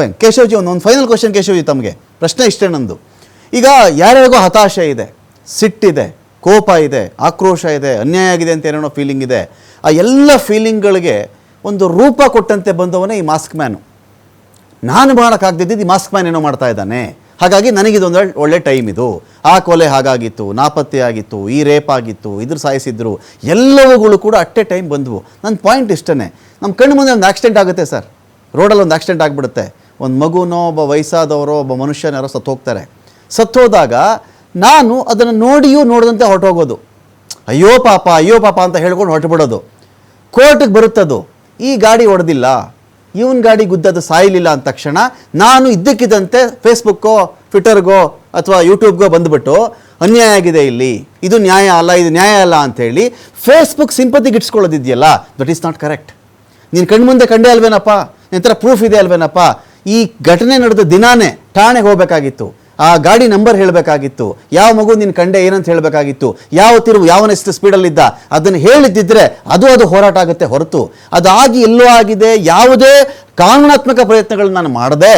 Fine ಕೇಶವ್ಜಿ ಒಂದು ಒಂದು final question ಕೇಶವ್ಜಿ ತಮಗೆ. ಪ್ರಶ್ನೆ ಇಷ್ಟೇ ನಂದು. ಈಗ ಯಾರ್ಯಾರಿಗೂ ಹತಾಶೆ ಇದೆ ಸಿಟ್ಟಿದೆ ಕೋಪ ಇದೆ, ಆಕ್ರೋಶ ಇದೆ, ಅನ್ಯಾಯ ಆಗಿದೆ ಅಂತ ಏನೇನೋ ಫೀಲಿಂಗ್ ಇದೆ, ಆ ಎಲ್ಲ ಫೀಲಿಂಗ್ಗಳಿಗೆ ಒಂದು ರೂಪ ಕೊಟ್ಟಂತೆ ಬಂದವನೇ ಈ ಮಾಸ್ಕ್ ಮ್ಯಾನು ನಾನು ಮಾಡೋಕ್ಕಾಗ್ದಿದ್ದು ಈ ಮಾಸ್ಕ್ ಮ್ಯಾನ್ ಏನೋ ಮಾಡ್ತಾ ಇದ್ದಾನೆ. ಹಾಗಾಗಿ ನನಗಿದೊಂದು ಒಳ್ಳೆ ಟೈಮ್ ಇದು. ಆ ಕೊಲೆ ಹಾಗಾಗಿತ್ತು, ನಾಪತ್ತೆ ಆಗಿತ್ತು, ಈ ರೇಪ್ ಆಗಿತ್ತು, ಇದ್ರ ಸಾಯಿಸಿದ್ರು, ಎಲ್ಲವುಗಳು ಕೂಡ ಅಟ್ಟೆ ಟೈಮ್ ಬಂದವು. ನನ್ನ ಪಾಯಿಂಟ್ ಇಷ್ಟೇ ನಮ್ಮ ಕಣ್ಣು ಮುಂದೆ ಒಂದು ಆಕ್ಸಿಡೆಂಟ್ ಆಗುತ್ತೆ ಸರ್ ರೋಡಲ್ಲಿ ಒಂದು ಆಕ್ಸಿಡೆಂಟ್ ಆಗಿಬಿಡುತ್ತೆ. ಒಂದು ಮಗುನೋ, ಒಬ್ಬ ವಯಸ್ಸಾದವರೋ, ಒಬ್ಬ ಮನುಷ್ಯನಾರೋ ಸತ್ತು ಹೋಗ್ತಾರೆ. ಸತ್ತೋದಾಗ ನಾನು ಅದನ್ನು ನೋಡಿಯೂ ನೋಡದಂತೆ ಹೊರಟೋಗೋದು. ಅಯ್ಯೋ ಪಾಪ ಅಯ್ಯೋ ಪಾಪ ಅಂತ ಹೇಳ್ಕೊಂಡು ಹೊರಟುಬಿಡೋದು. ಕೋರ್ಟಿಗೆ ಬರುತ್ತದು. ಈ ಗಾಡಿ ಹೊಡೆದಿಲ್ಲ. ಇವನ್ ಗಾಡಿ ಗುದ್ದದ ಸಾಯಲಿಲ್ಲ ಅಂದ ತಕ್ಷಣ ನಾನು ಇದ್ದಕ್ಕಿದ್ದಂತೆ ಫೇಸ್ಬುಕ್ಕೋ, ಟ್ವಿಟರ್ಗೋ ಅಥವಾ ಯೂಟ್ಯೂಬ್ಗೋ ಬಂದುಬಿಟ್ಟು ಅನ್ಯಾಯ ಆಗಿದೆ ಇಲ್ಲಿ. ಇದು ನ್ಯಾಯ ಅಲ್ಲ, ಇದು ನ್ಯಾಯ ಅಲ್ಲ ಅಂಥೇಳಿ ಫೇಸ್ಬುಕ್ ಸಿಂಪತಿ ಗಿಟ್ಸ್ಕೊಳ್ಳೋದಿದೆಯಲ್ಲ ದಟ್ ಈಸ್ ನಾಟ್ ಕರೆಕ್ಟ್. ನೀನು ಕಣ್ಮುಂದೆ ಕಂಡೇ ಅಲ್ವೇನಪ್ಪ? ನಿನ್ನ ಪ್ರೂಫ್ ಇದೆ ಅಲ್ವೇನಪ್ಪ? ಈ ಘಟನೆ ನಡೆದ ದಿನಾನೇ ಠಾಣೆಗೆ ಹೋಗಬೇಕಾಗಿತ್ತು. ಆ ಗಾಡಿ ನಂಬರ್ ಹೇಳಬೇಕಾಗಿತ್ತು. ಯಾವ ಮಗು ನಿನ್ನ ಕಂಡೆ ಏನಂತ ಹೇಳಬೇಕಾಗಿತ್ತು. ಯಾವ ತಿರುವು ಯಾವನೆಷ್ಟು ಸ್ಪೀಡಲ್ಲಿದ್ದ ಅದನ್ನು ಹೇಳಿದ್ದಿದ್ರೆ ಅದು ಅದು ಹೋರಾಟ ಆಗುತ್ತೆ ಹೊರತು. ಅದಾಗಿ ಎಲ್ಲೋ ಆಗಿದೆ, ಯಾವುದೇ ಕಾನೂನಾತ್ಮಕ ಪ್ರಯತ್ನಗಳನ್ನ ನಾನು ಮಾಡದೆ.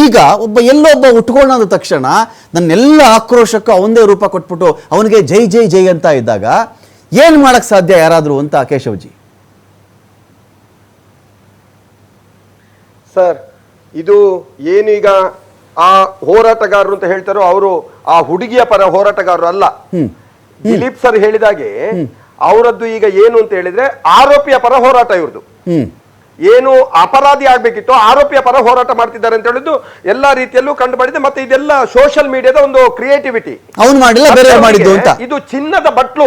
ಈಗ ಒಬ್ಬ ಎಲ್ಲೋ ಒಬ್ಬ ಉಟ್ಕೊಂಡಾದ ತಕ್ಷಣ ನನ್ನೆಲ್ಲ ಆಕ್ರೋಶಕ್ಕೂ ಅವನದೇ ರೂಪ ಕೊಟ್ಬಿಟ್ಟು ಅವನಿಗೆ ಜೈ ಜೈ ಜೈ ಅಂತ ಇದ್ದಾಗ ಏನು ಮಾಡೋಕ್ಕೆ ಸಾಧ್ಯ ಯಾರಾದರೂ ಅಂತ ಕೇಶವ್ಜಿ? ಸರ್ ಇದು ಏನೀಗ ಈಗ ಆ ಹೋರಾಟಗಾರರು ಅಂತ ಹೇಳ್ತಾರೋ ಅವರು ಆ ಹುಡುಗಿಯ ಪರ ಹೋರಾಟಗಾರರು ಅಲ್ಲ. ದಿಲೀಪ್ ಸರ್ ಹೇಳಿದಾಗೆ ಅವರದ್ದು ಈಗ ಏನು ಅಂತ ಹೇಳಿದ್ರೆ ಆರೋಪಿಯ ಪರ ಹೋರಾಟ ಇವ್ರದ್ದು. ಏನು ಅಪರಾಧಿ ಆಗ್ಬೇಕಿತ್ತು ಆರೋಪಿಯ ಪರ ಹೋರಾಟ ಮಾಡ್ತಿದ್ದಾರೆ ಅಂತ ಹೇಳಿದ್ದು ಎಲ್ಲಾ ರೀತಿಯಲ್ಲೂ ಕಂಡು ಬಂದಿದೆ ಮತ್ತೆ ಇದೆಲ್ಲ ಸೋಷಿಯಲ್ ಮೀಡಿಯಾದ ಒಂದು ಕ್ರಿಯೇಟಿವಿಟಿ ಅವನು ಮಾಡಿಲ್ಲ ಬೇರೆ ಮಾಡಿದ್ದು ಅಂತ. ಇದು ಚಿನ್ನದ ಬಟ್ಲು.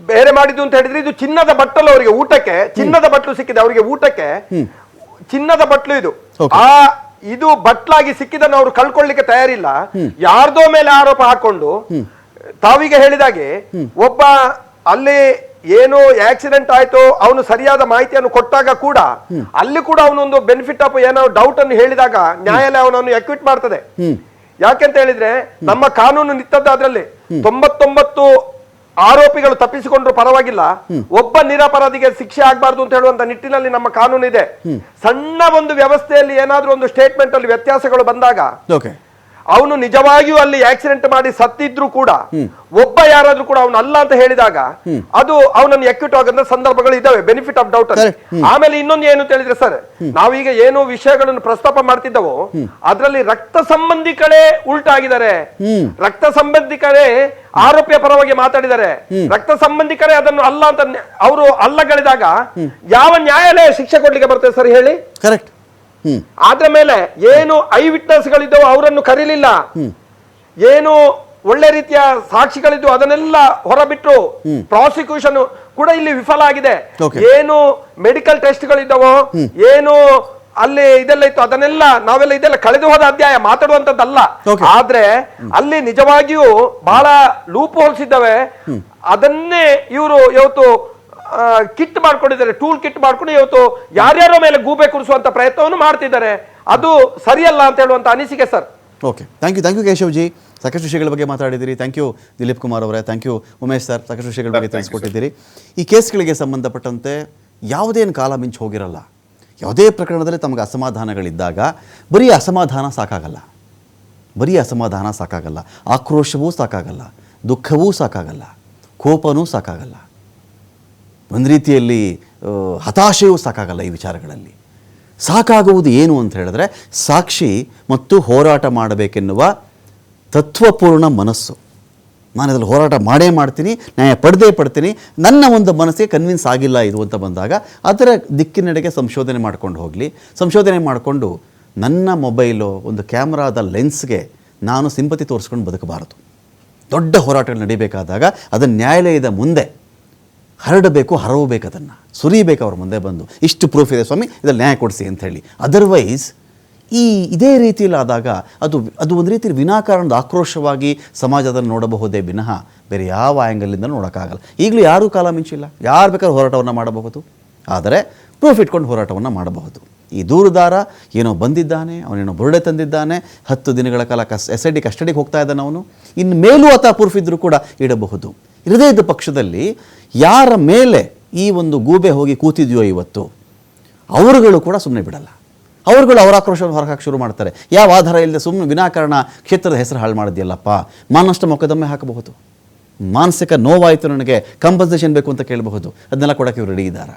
ಬೇರೆ ಮಾಡಿದ್ದು ಅಂತ ಹೇಳಿದ್ರೆ ಇದು ಚಿನ್ನದ ಬಟ್ಟಲು ಅವರಿಗೆ ಊಟಕ್ಕೆ ಚಿನ್ನದ ಬಟ್ಲು ಸಿಕ್ಕಿದೆ ಅವರಿಗೆ ಊಟಕ್ಕೆ. ಚಿನ್ನದ ಬಟ್ಲು ಇದು. ಆ ಇದು ಬಟ್ಲಾಗಿ ಸಿಕ್ಕಿದನ್ನು ಅವರು ಕಳ್ಕೊಳ್ಳಿಕ್ಕೆ ತಯಾರಿಲ್ಲ. ಯಾರ್ದೋ ಮೇಲೆ ಆರೋಪ ಹಾಕೊಂಡು ತಾವೀಗ ಹೇಳಿದಾಗೆ ಒಬ್ಬ ಅಲ್ಲಿ ಏನು ಆಕ್ಸಿಡೆಂಟ್ ಆಯ್ತು ಅವನು ಸರಿಯಾದ ಮಾಹಿತಿಯನ್ನು ಕೊಟ್ಟಾಗ ಕೂಡ ಅಲ್ಲಿ ಕೂಡ ಅವನೊಂದು ಬೆನಿಫಿಟ್ ಆಫ್ ಏನೋ ಡೌಟ್ ಅನ್ನು ಹೇಳಿದಾಗ ನ್ಯಾಯಾಲಯ ಅವನನ್ನು ಎಕ್ವಿಟ್ ಮಾಡ್ತದೆ. ಯಾಕೆಂತ ಹೇಳಿದ್ರೆ ನಮ್ಮ ಕಾನೂನು ನಿಂತದ್ದು ಅದರಲ್ಲಿ ತೊಂಬತ್ತೊಂಬತ್ತು ಆರೋಪಿಗಳು ತಪ್ಪಿಸಿಕೊಂಡ್ರು ಪರವಾಗಿಲ್ಲ. ಒಬ್ಬ ನಿರಪರಾಧಿಗೆ ಶಿಕ್ಷೆ ಆಗಬಾರ್ದು ಅಂತ ಹೇಳುವಂತ ನಿಟ್ಟಿನಲ್ಲಿ ನಮ್ಮ ಕಾನೂನು ಇದೆ ಸಣ್ಣ ಒಂದು ವ್ಯವಸ್ಥೆಯಲ್ಲಿ ಏನಾದ್ರೂ ಒಂದು ಸ್ಟೇಟ್ಮೆಂಟ್ ಅಲ್ಲಿ ವ್ಯತ್ಯಾಸಗಳು ಬಂದಾಗ ಅವನು ನಿಜವಾಗಿಯೂ ಅಲ್ಲಿ ಆಕ್ಸಿಡೆಂಟ್ ಮಾಡಿ ಸತ್ತಿದ್ರು ಕೂಡ ಒಬ್ಬ ಯಾರಾದ್ರೂ ಕೂಡ ಅವನು ಅಲ್ಲ ಅಂತ ಹೇಳಿದಾಗ ಅದು ಅವನನ್ನು ಎಕ್ವಿಟ್ ಆಗಂತ ಸಂದರ್ಭಗಳು ಇದಾವೆ ಬೆನಿಫಿಟ್ ಆಫ್ ಡೌಟ್ ಅಲ್ಲಿ. ಆಮೇಲೆ ಇನ್ನೊಂದು ಏನು ಅಂತ ಹೇಳಿದ್ರೆ ಸರ್ ನಾವೀಗ ಏನು ವಿಷಯಗಳನ್ನು ಪ್ರಸ್ತಾಪ ಮಾಡ್ತಿದ್ದವೋ ಅದರಲ್ಲಿ ರಕ್ತ ಸಂಬಂಧಿಕರೇ ಉಲ್ಟಾಗಿದ್ದಾರೆ. ರಕ್ತ ಸಂಬಂಧಿಕರೇ ಆರೋಪಿಯ ಪರವಾಗಿ ಮಾತಾಡಿದ್ದಾರೆ. ರಕ್ತ ಸಂಬಂಧಿಕರೇ ಅದನ್ನು ಅಲ್ಲ ಅಂತ ಅವರು ಅಲ್ಲಗಳಿದಾಗ ಯಾವ ನ್ಯಾಯಾಲಯ ಶಿಕ್ಷೆ ಕೊಡ್ಲಿಕ್ಕೆ ಬರ್ತದೆ ಸರ್ ಹೇಳಿ? ಕರೆಕ್ಟ್ ಆದ್ರ ಮೇಲೆ ಏನು ಐ ವಿಟ್ನೆಸ್ ಗಳಿದ್ದವು ಅವರನ್ನು ಕರೀಲಿಲ್ಲ. ಏನು ಒಳ್ಳೆ ರೀತಿಯ ಸಾಕ್ಷಿಗಳಿದ್ದು ಅದನ್ನೆಲ್ಲ ಹೊರಬಿಟ್ಟು ಪ್ರಾಸಿಕ್ಯೂಷನ್ ಕೂಡ ಇಲ್ಲಿ ವಿಫಲ ಆಗಿದೆ. ಏನು ಮೆಡಿಕಲ್ ಟೆಸ್ಟ್ ಗಳಿದ್ದವೋ ಏನು ಅಲ್ಲಿ ಇದೆಲ್ಲ ಇತ್ತು ಅದನ್ನೆಲ್ಲ ನಾವೆಲ್ಲ ಇದೆಲ್ಲ ಕಳೆದು ಹೋದ ಅಧ್ಯಾಯ ಮಾತಾಡುವಂತದ್ದಲ್ಲ ಆದ್ರೆ ಅಲ್ಲಿ ನಿಜವಾಗಿಯೂ ಬಹಳ ಲೂಪ್ ಹೋಲ್ಸಿದ್ದಾವೆ ಅದನ್ನೇ ಇವರು ಇವತ್ತು ಕಿಟ್ ಮಾಡ್ಕೊಂಡಿದ್ದಾರೆ ಟೂಲ್ ಕಿಟ್ ಮಾಡ್ಕೊಂಡು ಇವತ್ತು ಯಾರ್ಯಾರ ಮೇಲೆ ಗೂಬೆ ಕುರಿಸುವಂತ ಪ್ರಯತ್ನವನ್ನು ಮಾಡ್ತಿದ್ದಾರೆ. ಅದು ಸರಿಯಲ್ಲ ಅಂತ ಹೇಳುವಂತ ಅನಿಸಿಕೆ sir okay thank you thank you ಕೇಶವ್ಜಿ ಸಾಕಷ್ಟು ವಿಷಯಗಳ ಬಗ್ಗೆ ಮಾತಾಡಿದ್ದೀರಿ. ಥ್ಯಾಂಕ್ ಯು ದಿಲೀಪ್ ಕುಮಾರ್ ಅವರೇ. ಥ್ಯಾಂಕ್ ಯು ಉಮೇಶ್ ಸರ್ ಸಾಕಷ್ಟು ವಿಷಯಗಳ ಬಗ್ಗೆ ತಿಳಿಸ್ಕೊಟ್ಟಿದ್ದೀರಿ. ಈ ಕೇಸ್ಗಳಿಗೆ ಸಂಬಂಧಪಟ್ಟಂತೆ ಯಾವುದೇನು ಕಾಲ ಮಿಂಚು ಹೋಗಿರಲ್ಲ. ಯಾವುದೇ ಪ್ರಕರಣದಲ್ಲಿ ತಮಗೆ ಅಸಮಾಧಾನಗಳಿದ್ದಾಗ ಬರೀ ಅಸಮಾಧಾನ ಸಾಕಾಗಲ್ಲ. ಬರೀ ಅಸಮಾಧಾನ ಸಾಕಾಗಲ್ಲ. ಆಕ್ರೋಶವೂ ಸಾಕಾಗಲ್ಲ. ದುಃಖವೂ ಸಾಕಾಗಲ್ಲ. ಕೋಪನೂ ಸಾಕಾಗಲ್ಲ. ಒಂದು ರೀತಿಯಲ್ಲಿ ಹತಾಶೆಯೂ ಸಾಕಾಗಲ್ಲ ಈ ವಿಚಾರಗಳಲ್ಲಿ. ಸಾಕಾಗುವುದು ಏನು ಅಂತ ಹೇಳಿದ್ರೆ, ಸಾಕ್ಷಿ ಮತ್ತು ಹೋರಾಟ ಮಾಡಬೇಕೆನ್ನುವ ತತ್ವಪೂರ್ಣ ಮನಸ್ಸು. ನಾನು ಅದರಲ್ಲಿ ಹೋರಾಟ ಮಾಡೇ ಮಾಡ್ತೀನಿ, ನ್ಯಾಯ ಪಡೆದೇ ಪಡ್ತೀನಿ, ನನ್ನ ಒಂದು ಮನಸ್ಸಿಗೆ ಕನ್ವಿನ್ಸ್ ಆಗಿಲ್ಲ ಇದು ಅಂತ ಬಂದಾಗ, ಅದರ ದಿಕ್ಕಿನೆಡೆಗೆ ಸಂಶೋಧನೆ ಮಾಡ್ಕೊಂಡು ಹೋಗಲಿ. ಸಂಶೋಧನೆ ಮಾಡಿಕೊಂಡು ನನ್ನ ಮೊಬೈಲು, ಒಂದು ಕ್ಯಾಮ್ರಾದ ಲೆನ್ಸ್ಗೆ ನಾನು ಸಿಂಪತಿ ತೋರಿಸ್ಕೊಂಡು ಬದುಕಬಾರದು. ದೊಡ್ಡ ಹೋರಾಟಗಳು ನಡೀಬೇಕಾದಾಗ ಅದನ್ನು ನ್ಯಾಯಾಲಯದ ಮುಂದೆ ಹರಡಬೇಕು, ಹರವಬೇಕು ಅದನ್ನು. ಸುರಿಬೇಕು, ಅವ್ರ ಮುಂದೆ ಬಂದು. ಇಷ್ಟು ಪ್ರೂಫ್ ಇದೆ ಸ್ವಾಮಿ, ಇದರಲ್ಲಿ ನ್ಯಾಯ ಕೊಡಿಸಿ ಅಂತ ಹೇಳಿ. ಅದರ್ವೈಸ್ ಈ ಇದೇ ರೀತಿಯಲ್ಲಿ ಆದಾಗ ಅದು ಅದು ಒಂದು ರೀತಿಯಲ್ಲಿ ವಿನಾಕಾರಣದ ಆಕ್ರೋಶವಾಗಿ ಸಮಾಜದಲ್ಲಿ ನೋಡಬಹುದೇ ವಿನಃ ಬೇರೆ ಯಾವ ಆ್ಯಂಗಲಿಂದ ನೋಡೋಕ್ಕಾಗಲ್ಲ. ಈಗಲೂ ಯಾರೂ ಕಾಲ ಮಿಂಚಿಲ್ಲ. ಯಾರು ಬೇಕಾದ್ರೂ ಹೋರಾಟವನ್ನು ಮಾಡಬಹುದು. ಆದರೆ ಪ್ರೂಫ್ ಇಟ್ಕೊಂಡು ಹೋರಾಟವನ್ನು ಮಾಡಬಹುದು. ಈ ದೂರುದಾರ ಏನೋ ಬಂದಿದ್ದಾನೆ, ಅವನೇನೋ ಬುರುಡೆ ತಂದಿದ್ದಾನೆ, ಹತ್ತು ದಿನಗಳ ಕಾಲ ಕಸ್, ಎಸ್ ಐ ಡಿ ಕಸ್ಟಡಿಗೆ ಹೋಗ್ತಾ ಇದ್ದಾನೆ ಅವನು. ಇನ್ನು ಮೇಲೂ ಆತ ಪ್ರೂಫ್ ಇದ್ದರೂ ಕೂಡ ಇಡಬಹುದು. ಇದ್ದ ಪಕ್ಷದಲ್ಲಿ ಯಾರ ಮೇಲೆ ಈ ಒಂದು ಗೂಬೆ ಹೋಗಿ ಕೂತಿದೆಯೋ ಇವತ್ತು, ಅವರುಗಳು ಕೂಡ ಸುಮ್ಮನೆ ಬಿಡಲ್ಲ. ಅವರುಗಳು ಅವರ ಆಕ್ರೋಶವನ್ನು ಹೊರಹಾಕಿ ಶುರು ಮಾಡ್ತಾರೆ. ಯಾವ ಆಧಾರ ಇಲ್ಲದೆ ಸುಮ್ಮನೆ ವಿನಾಕಾರಣ ಕ್ಷೇತ್ರದ ಹೆಸರು ಹಾಳು ಮಾಡಿದ್ಯಲ್ಲಪ್ಪ, ಮಾನಷ್ಟ ಮೊಕದ್ದಮೆ ಹಾಕಬಹುದು. ಮಾನಸಿಕ ನೋವಾಯಿತು ನನಗೆ ಕಂಪನ್ಸೇಷನ್ ಬೇಕು ಅಂತ ಕೇಳಬಹುದು. ಅದನ್ನೆಲ್ಲ ಕೊಡೋಕ್ಕೆ ಇವರು ರೆಡಿ ಇದ್ದಾರೆ?